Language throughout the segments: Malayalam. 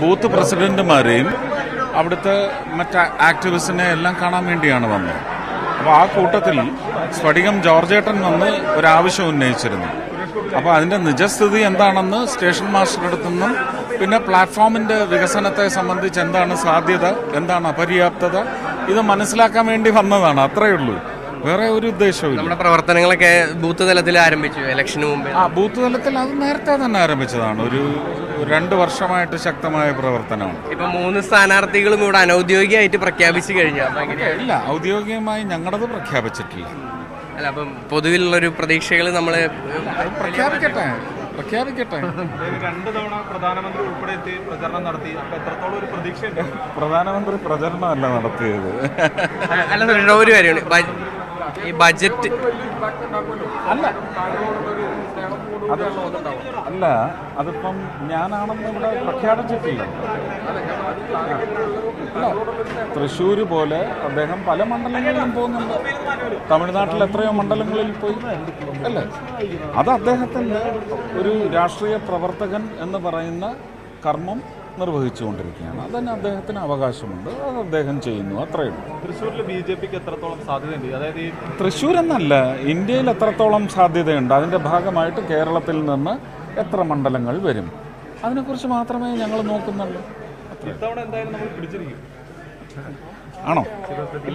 ബൂത്ത് പ്രസിഡന്റുമാരെയും അവിടുത്തെ മറ്റ് ആക്ടിവിസ്റ്റിനെ എല്ലാം കാണാൻ വേണ്ടിയാണ് വന്നത്. അപ്പോൾ ആ കൂട്ടത്തിൽ സ്ഫടികം ജോർജേട്ടൻ വന്ന് ഒരാവശ്യം ഉന്നയിച്ചിരുന്നു. അപ്പോൾ അതിന്റെ നിജസ്ഥിതി എന്താണെന്ന് സ്റ്റേഷൻ മാസ്റ്റർ അടുത്തുനിന്നും പിന്നെ പ്ലാറ്റ്ഫോമിന്റെ വികസനത്തെ സംബന്ധിച്ച് എന്താണ് സാധ്യത എന്താണ് അപര്യാപ്തത ഇത് മനസ്സിലാക്കാൻ വേണ്ടി വന്നതാണ്. അത്രയേ ഉള്ളൂ. വേറെ ഒരു ഉദ്ദേശവും നമ്മുടെ പ്രവർത്തനങ്ങളൊക്കെ ബൂത്ത് തലത്തിൽ ആരംഭിച്ചു ഇലക്ഷന് മുമ്പേ ആ ബൂത്ത് തലത്തിൽ അത് നേരത്തെ തന്നെ ആരംഭിച്ചതാണ്. ഒരു രണ്ട് വർഷമായിട്ട് ശക്തമായ പ്രവർത്തനമാണ് ഇപ്പൊ മൂന്ന് സ്ഥാനാർത്ഥികളും ഇവിടെ അനൌദ്യോഗികമായിട്ട് പ്രഖ്യാപിച്ചു കഴിഞ്ഞു? ഇല്ല ഔദ്യോഗികമായി ഞങ്ങളത് പ്രഖ്യാപിച്ചിട്ടില്ല. അല്ല അപ്പം പൊതുവിലുള്ളൊരു പ്രതീക്ഷകൾ നമ്മൾ പ്രഖ്യാപിക്കട്ടെ പ്രഖ്യാപിക്കട്ടെ. രണ്ട് തവണ പ്രധാനമന്ത്രി ഉൾപ്പെടെ എത്തി പ്രചരണം നടത്തി. അപ്പൊ എത്രത്തോളം ഒരു പ്രതീക്ഷയുണ്ട്? പ്രധാനമന്ത്രി പ്രചരണമല്ല നടത്തിയത്. അല്ല ഒരു കാര്യമാണ് ഈ ബജറ്റ്. അല്ല. അത് അല്ല അതിപ്പം ഞാനാണെന്ന് ഇവിടെ പ്രഖ്യാപിച്ചിട്ടില്ല അല്ല തൃശ്ശൂര് പോലെ അദ്ദേഹം പല മണ്ഡലങ്ങളിലും പോകുന്നുണ്ട്. തമിഴ്നാട്ടിൽ എത്രയോ മണ്ഡലങ്ങളിൽ പോയി. അല്ലേ? അത് അദ്ദേഹത്തിന്റെ ഒരു രാഷ്ട്രീയ പ്രവർത്തകൻ എന്ന് പറയുന്ന കർമ്മം നിർവഹിച്ചുകൊണ്ടിരിക്കുകയാണ്. അതന്നെ അദ്ദേഹത്തിന് അവകാശമുണ്ട്. അത് അദ്ദേഹം ചെയ്യുന്നു. അത്രയും. ഉള്ളൂ തൃശ്ശൂരിൽ ബി ജെ പിക്ക് എത്രത്തോളം സാധ്യതയുണ്ട്? അതായത് തൃശ്ശൂർ എന്നല്ല ഇന്ത്യയിൽ എത്രത്തോളം സാധ്യതയുണ്ട്? അതിന്റെ ഭാഗമായിട്ട് കേരളത്തിൽ നിന്ന് എത്ര മണ്ഡലങ്ങൾ വരും? അതിനെക്കുറിച്ച് മാത്രമേ ഞങ്ങൾ നോക്കുന്നുള്ളൂ. ഇത്തവണ എന്തായാലും നമ്മൾ പിടിച്ചിരിക്കും. ആണോ?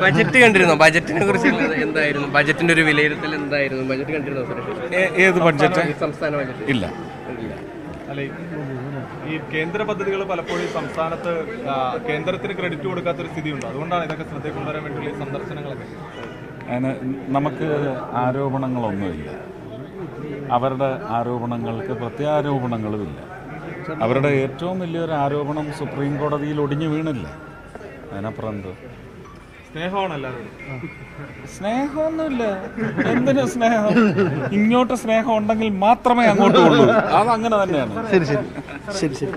ബജറ്റ് കണ്ടിരുന്നോ? ബജറ്റിനെ കുറിച്ച് എന്തായിരുന്നു? ബജറ്റിന്റെ ഒരു വിലയിരുത്തൽ എന്തായിരുന്നു? ബജറ്റ് കണ്ടിരുന്നോ ഏത് ബഡ്ജറ്റ്? ഈ സംസ്ഥാന ബജറ്റ്. ഇല്ല. അല്ലെ ഈ കേന്ദ്ര പദ്ധതികൾ പലപ്പോഴും സംസ്ഥാനത്ത് കേന്ദ്രത്തിന് ക്രെഡിറ്റ് കൊടുക്കാത്ത ഒരു സ്ഥിതിയുണ്ട്. അതുകൊണ്ടാണ് ഇതൊക്കെ ശ്രദ്ധയിൽ കൊണ്ടുവരാൻ വേണ്ടിയുള്ള ഈ സന്ദർശനങ്ങളൊക്കെ. അതിന് നമുക്ക് ആരോപണങ്ങളൊന്നുമില്ല. അവരുടെ ആരോപണങ്ങൾക്ക് പ്രത്യാരോപണങ്ങളുമില്ല. അവരുടെ ഏറ്റവും വലിയൊരു ആരോപണം സുപ്രീം കോടതിയിൽ ഒടിഞ്ഞു വീണില്ല. അതിനപ്പുറം എന്ത്? സ്നേഹമാണ് എല്ലാവരും സ്നേഹമൊന്നുമില്ല. എന്തിനു സ്നേഹം? ഇങ്ങോട്ട് സ്നേഹം ഉണ്ടെങ്കിൽ മാത്രമേ അങ്ങോട്ട് ഉള്ളൂ അങ്ങനെ തന്നെയാണ്. ശരി ശരി. ശരി ശരി.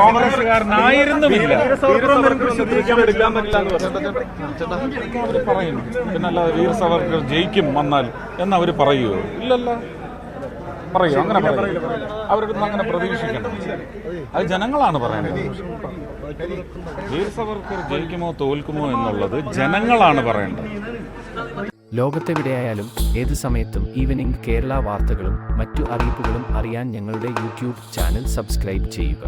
കോൺഗ്രസ്സുകാരനായിരുന്നുമില്ല. എടുക്കാൻ പറ്റില്ല എന്ന് പറഞ്ഞു. അവർ പറയും പിന്നല്ല വീർ സവർക്കർ ജയിക്കും വന്നാൽ എന്ന് അവർ പറയുമോ ഇല്ലല്ലോ. പറയൂ അങ്ങനെ പറയൂ. അവരുടെ അങ്ങനെ പ്രതീക്ഷിക്കണം അത് ജനങ്ങളാണ് പറയുന്നത്. വീർ സവർക്കർ ജയിക്കുമോ തോൽക്കുമോ എന്നുള്ളത് ജനങ്ങളാണ് പറയേണ്ടത്. ലോകത്തെവിടെയായാലും ഏത് സമയത്തും ഈവനിംഗ് കേരള വാർത്തകളും മറ്റു അറിയിപ്പുകളും അറിയാൻ ഞങ്ങളുടെ യൂട്യൂബ് ചാനൽ സബ്സ്ക്രൈബ് ചെയ്യുക.